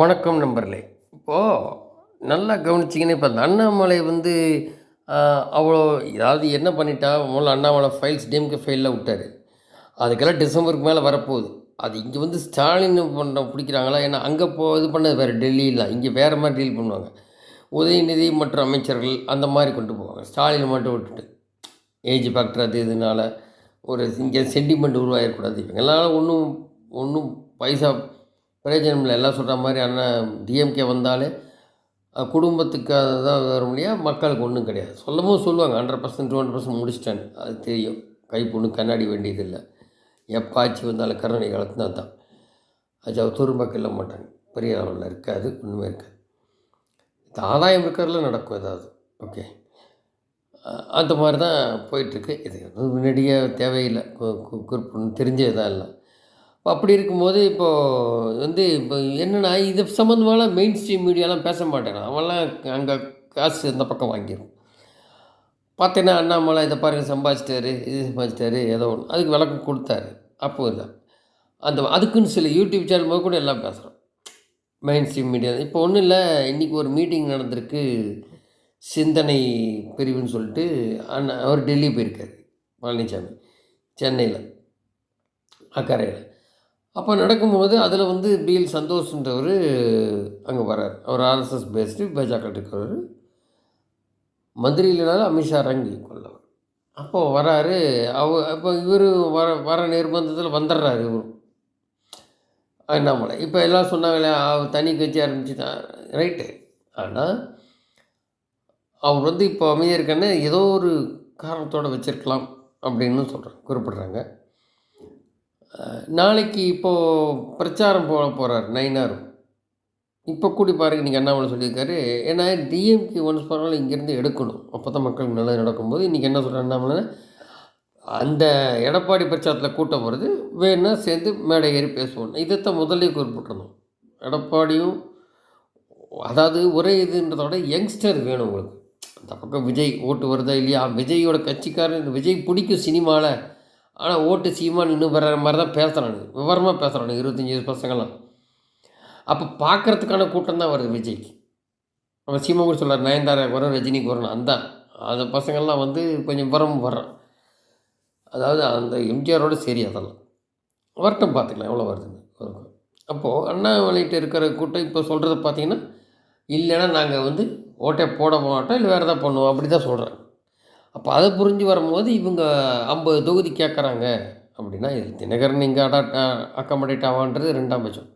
வணக்கம் நண்பர்களே. இப்போது நல்லா கவனிச்சிங்கன்னா இப்போ அந்த அண்ணாமலை வந்து அவ்வளோ அதாவது என்ன பண்ணிட்டா முதல்ல அண்ணாமலை ஃபைல்ஸ் டிஎம்கே ஃபைலில் விட்டார். அதுக்கெல்லாம் டிசம்பருக்கு மேலே வரப்போகுது. அது இங்கே வந்து ஸ்டாலின் பண்ண பிடிக்கிறாங்களா ஏன்னா அங்கே போ இது பண்ணது வேறு டெல்லியில் இங்கே வேறு மாதிரி டீல் பண்ணுவாங்க. உதயநிதி மற்றும் அமைச்சர்கள் அந்த மாதிரி கொண்டு போவாங்க. ஸ்டாலின் மட்டும் விட்டுட்டு. ஏஜ் ஃபேக்டர் அது இதனால ஒரு இங்கே சென்டிமெண்ட் உருவாகிடக்கூடாது இவங்களால ஒன்றும் ஒன்றும் பைசா பிரயோஜனம் இல்லை எல்லாம் சொல்கிற மாதிரி அண்ணன் டிஎம்கே வந்தாலே குடும்பத்துக்கு அதுதான் வர முடியாது மக்களுக்கு ஒன்றும் கிடையாது. சொல்லவும் சொல்லுவாங்க hundred percent to hundred percent முடிச்சிட்டேன் அது தெரியும். கை பொண்ணு கண்ணாடி வேண்டியதில்லை. எப்போ வந்தாலும் கருணை காலத்துல தான் அது அவர் துரும்ப இல்ல மாட்டாங்க. பெரிய லெவலில் இருக்காது ஒன்றுமே இருக்காது. இது ஆதாயம் இருக்கிறதுல நடக்கும் ஏதாவது. ஓகே. அந்த மாதிரி தான் போயிட்டுருக்கு. இது முன்னாடியே தேவையில்லை. கு- குறிப்பு தெரிஞ்சது தான் இல்லை அப்படி இருக்கும்போது இப்போது வந்து இப்போ என்னென்னா இது சம்மந்தமான மெயின் ஸ்ட்ரீம் மீடியாலாம் பேச மாட்டேங்கிறான் அவன்லாம் அங்கே காசு இந்த பக்கம் வாங்கிடும் பார்த்தீங்கன்னா அண்ணாமலை இதை பாருங்கள் சம்பாதிச்சிட்டாரு இது சம்பாதிச்சிட்டாரு ஏதோ ஒன்று அதுக்கு விளக்கம் கொடுத்தாரு. அப்போ இல்லை. அந்த அதுக்குன்னு சில யூடியூப் சேனல் போது கூட எல்லாம் பேசுகிறோம் மெயின் ஸ்ட்ரீம் மீடியா இப்போ ஒன்றும் இல்லை இன்றைக்கி ஒரு மீட்டிங் நடந்திருக்கு. சிந்தனை பிரிவுன்னு சொல்லிட்டு அண்ணா அவர் டெல்லி போயிருக்காரு பழனிசாமி சென்னையில் அக்கறையில் அப்போ நடக்கும்போது அதில் வந்து பிஎல் சந்தோஷ்ன்றவர் அங்கே வர்றார். அவர் ஆர்எஸ்எஸ் பேஸ்டு பாஜக இருக்கிறவர் மந்திரி இல்லைனாலும் அமித்ஷா ரங்கி கொள்ளவர் அப்போது வராரு அவ அப்போ இவர் வர வர நிர்பந்தத்தில் வந்துடுறாரு இவரும் அண்ணாமலை இப்போ எல்லாம் சொன்னாங்களே அவர் தனி கட்சி ஆரம்பிச்சுட்டான் ரைட்டு ஆனால் அவர் வந்து இப்போ அமைதியாக இருக்கன்னு ஏதோ ஒரு காரணத்தோடு வச்சிருக்கலாம் அப்படின்னு சொல்கிறாங்க குறிப்பிட்றாங்க. நாளைக்கு இப்போது பிரச்சாரம் போக போகிறார் நைனாரும் இப்போ கூடி பாருங்க நீங்கள் அண்ணாமலை சொல்லியிருக்காரு ஏன்னா டிஎம்கே ஒன்ஸ் பரவாயில்ல இங்கேருந்து எடுக்கணும். அப்போ தான் மக்களுக்கு நல்லது நடக்கும்போது இன்றைக்கி என்ன சொல்கிற அண்ணாமலை? அந்த எடப்பாடி பிரச்சாரத்தில் கூட்டம் வருது வேணால் சேர்ந்து மேடை ஏறி பேசுவோம். இதைத்தான் முதல்ல குறிப்பிட்டிருந்தோம் எடப்பாடியும் அதாவது ஒரே இதுன்றதோட யங்ஸ்டர் வேணும் உங்களுக்கு. அந்த பக்கம் விஜய் ஓட்டு வருதா இல்லையா? விஜயோட கட்சிக்காரன் விஜய் பிடிக்கும் சினிமாவில் ஆனால் ஓட்டு சீமான் இன்னும் வர்ற மாதிரி தான் பேசுகிறானு விவரமாக பேசுகிறானு இருபத்தஞ்சி வயசு பசங்கள்லாம். அப்போ பார்க்குறதுக்கான கூட்டம் தான் வருது விஜய்க்கு. நம்ம சீமா கூட சொல்கிறார் நயன்தாரா வரும் ரஜினிக்கு வரணும். அந்த அந்த பசங்கள்லாம் வந்து கொஞ்சம் விவரம் வர்றான். அதாவது அந்த எம்ஜிஆரோட சரி அதெல்லாம். வரட்டும் பார்த்துக்கலாம் எவ்வளோ வருதுன்னு வரும் அப்போது அண்ணாமலைகிட்ட இருக்கிற கூட்டம் இப்போ சொல்கிறது பார்த்தீங்கன்னா இல்லைன்னா நாங்கள் வந்து ஓட்டை போட மாட்டோம் இல்லை வேறு எதாவது பண்ணுவோம் அப்படி தான் சொல்கிறேன் அப்போ அதை புரிஞ்சு வரும்போது இவங்க ஐம்பது தொகுதி கேட்குறாங்க. அப்படின்னா இது தினகரன் இங்கே அடாப்ட் அக்கமடேட் ஆவான்றது ரெண்டாம் பட்சம்.